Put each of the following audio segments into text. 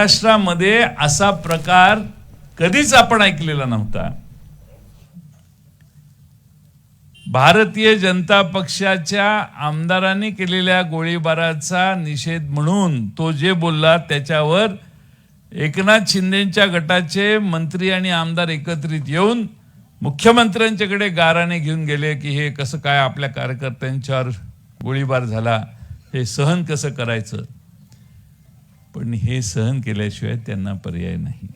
महाराष्ट्रामध्ये असा प्रकार कधीच आपण ऐकलेला नव्हता. भारतीय जनता पक्षाच्या आमदारांनी केलेल्या गोळीबाराचा निषेध म्हणून तो जे बोलला त्याच्यावर एकनाथ शिंदेच्या गटाचे मंत्री आणि आमदार एकत्रित येऊन मुख्यमंत्र्यांच्याकडे गाराने घेऊन गेले की हे कसं काय आपल्या कार्यकर्त्यांच्यावर गोळीबार झाला हे सहन कसं करायचं? पण हे सहन केल्याशिवाय त्यांना पर्याय नाही.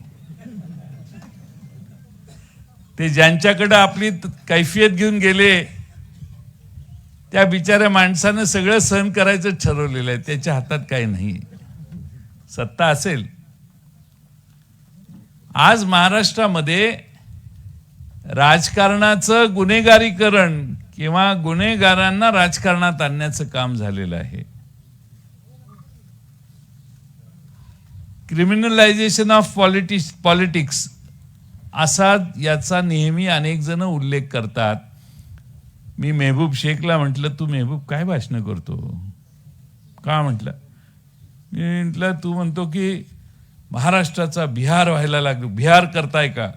ते ज्यांच्याकडे आपली कैफियत घेऊन गेले त्या बिचाऱ्या माणसानं सगळं सहन करायचं ठरवलेलं आहे. त्याच्या हातात काही नाही. सत्ता असेल. आज महाराष्ट्रामध्ये राजकारणाचं गुन्हेगारीकरण किंवा गुन्हेगारांना राजकारणात आणण्याचं काम झालेलं आहे. क्रिमिनलायझेशन ऑफ पॉलिटिक्स पॉलिटिक्स असा याचा नेहमी अनेक जण उल्लेख करतात. मी मेहबूब शेखला म्हटलं तू मेहबूब काय भाषणं करतो? का म्हटलं? मी म्हटलं तू म्हणतो की महाराष्ट्राचा बिहार व्हायला लागलो बिहार करताय का?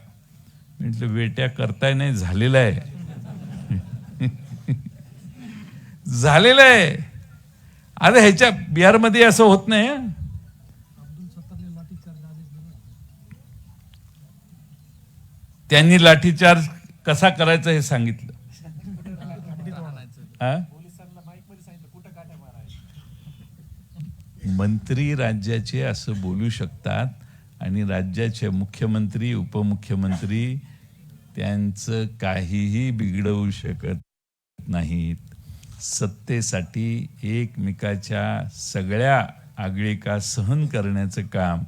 म्हटलं बेट्या करताय नाही झालेलं आहे. झालेलं आहे. अरे ह्याच्या बिहारमध्ये असं होत नाही त्यांनी लाठीचार्ज कसा करायचा हे सांगितलं. मंत्री राज्याचे असं बोलू शकतात आणि राज्याचे मुख्यमंत्री उपमुख्यमंत्री त्यांचं काहीही बिघडवू शकत नाहीत. सत्तेसाठी एकमेकाच्या सगळ्या आगळिका सहन करण्याचं काम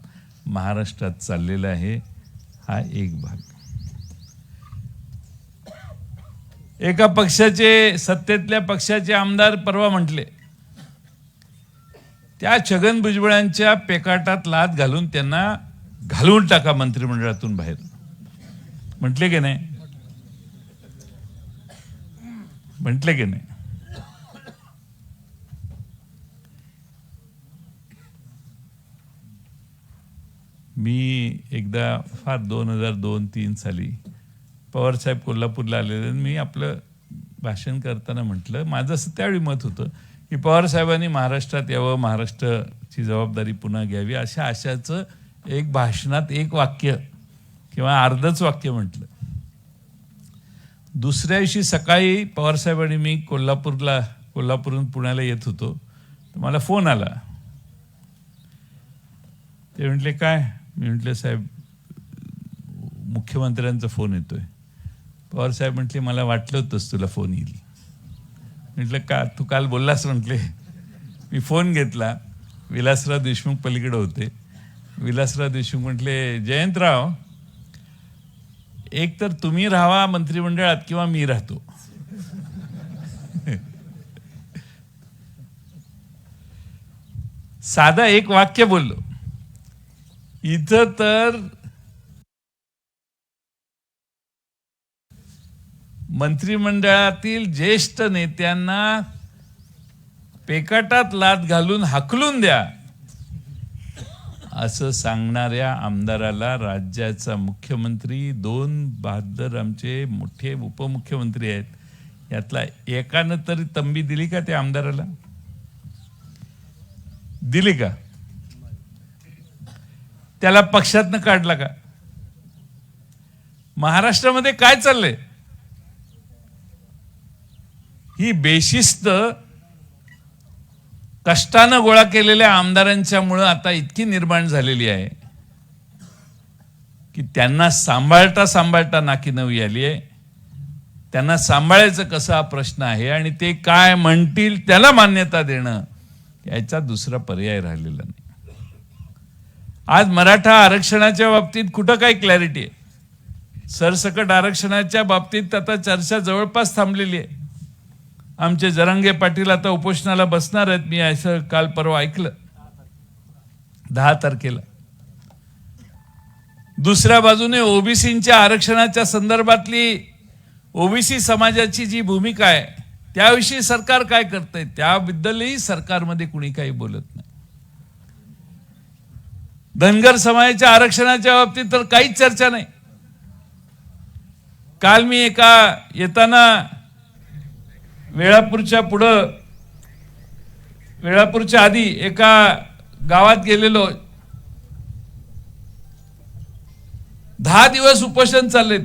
महाराष्ट्रात चाललेलं आहे हा एक भाग. एका पक्षाचे सत्तेतल्या पक्षाचे आमदार परवा म्हटले त्या छगन भुजबळांच्या पेकाटात लात घालून त्यांना घालवून टाका मंत्रिमंडळातून बाहेर. म्हटले की नाही? म्हटले की नाही? मी एकदा फार दोन हजार दोन तीन साली पवारसाहेब कोल्हापूरला आलेले आणि मी आपलं भाषण करताना म्हटलं माझं असं त्यावेळी मत होतं की पवारसाहेबांनी महाराष्ट्रात यावं महाराष्ट्राची जबाबदारी पुन्हा घ्यावी अशा आशाचं एक भाषणात एक वाक्य किंवा अर्धच वाक्य म्हटलं. दुसऱ्या दिवशी सकाळी पवारसाहेब आणि मी कोल्हापूरला कोल्हापूरहून पुण्याला येत होतो. तर मला फोन आला. ते म्हटले काय? मी म्हटलं साहेब मुख्यमंत्र्यांचा फोन येतोय. पवार साहेब म्हटले मला वाटलं होतंच तुला फोन येईल. म्हटलं का तू काल बोललास? म्हटले मी फोन घेतला. विलासराव देशमुख पलीकडे होते. विलासराव देशमुख म्हटले जयंतराव एक तर तुम्ही राहावा मंत्रिमंडळात किंवा मी राहतो. साधा एक वाक्य बोललो. इथं तर मंत्रिमंडळातील ज्येष्ठ नेत्यांना पेकाटात लात घालून हाकलून द्या असं सांगणाऱ्या आमदाराला राज्याचा मुख्यमंत्री दोन बहादर आमचे मोठे उपमुख्यमंत्री आहेत यातला एकानं तरी तंबी दिली का त्या आमदाराला? दिली का? त्याला पक्षातनं काढला का? महाराष्ट्रामध्ये काय चाललंय? ही बेशिस्त कष्टानं गोळा केलेल्या आमदारांच्या मुळे आता इतकी निर्माण झालेली आहे की त्यांना सांभाळता सांभाळता नाकी नवी आली आहे. त्यांना सांभाळायचं कसं हा प्रश्न आहे आणि ते काय म्हणतील त्याला मान्यता देणं याचा दुसरा पर्याय राहिलेला नाही. आज मराठा आरक्षणाच्या बाबतीत कुठं काय क्लॅरिटी आहे? सरसकट आरक्षणाच्या बाबतीत आता चर्चा जवळपास थांबलेली आहे. आमचे जरांगे पाटील आता उपोषणाला बसणार आहेत. मी असं काल परवा ऐकलं. दहा तारखेला. दुसऱ्या बाजूने ओबीसीच्या आरक्षणाच्या संदर्भातली ओबीसी समाजाची जी भूमिका आहे त्याविषयी सरकार काय करतंय? त्याबद्दलही सरकारमध्ये कुणी काही बोलत नाही. धनगर समाजाच्या आरक्षणाच्या बाबतीत तर काहीच चर्चा नाही. काल मी एका येताना वेळापूरच्या पुढं वेळापूरच्या आधी एका गावात गेलेलो. दहा दिवस उपोषण चालले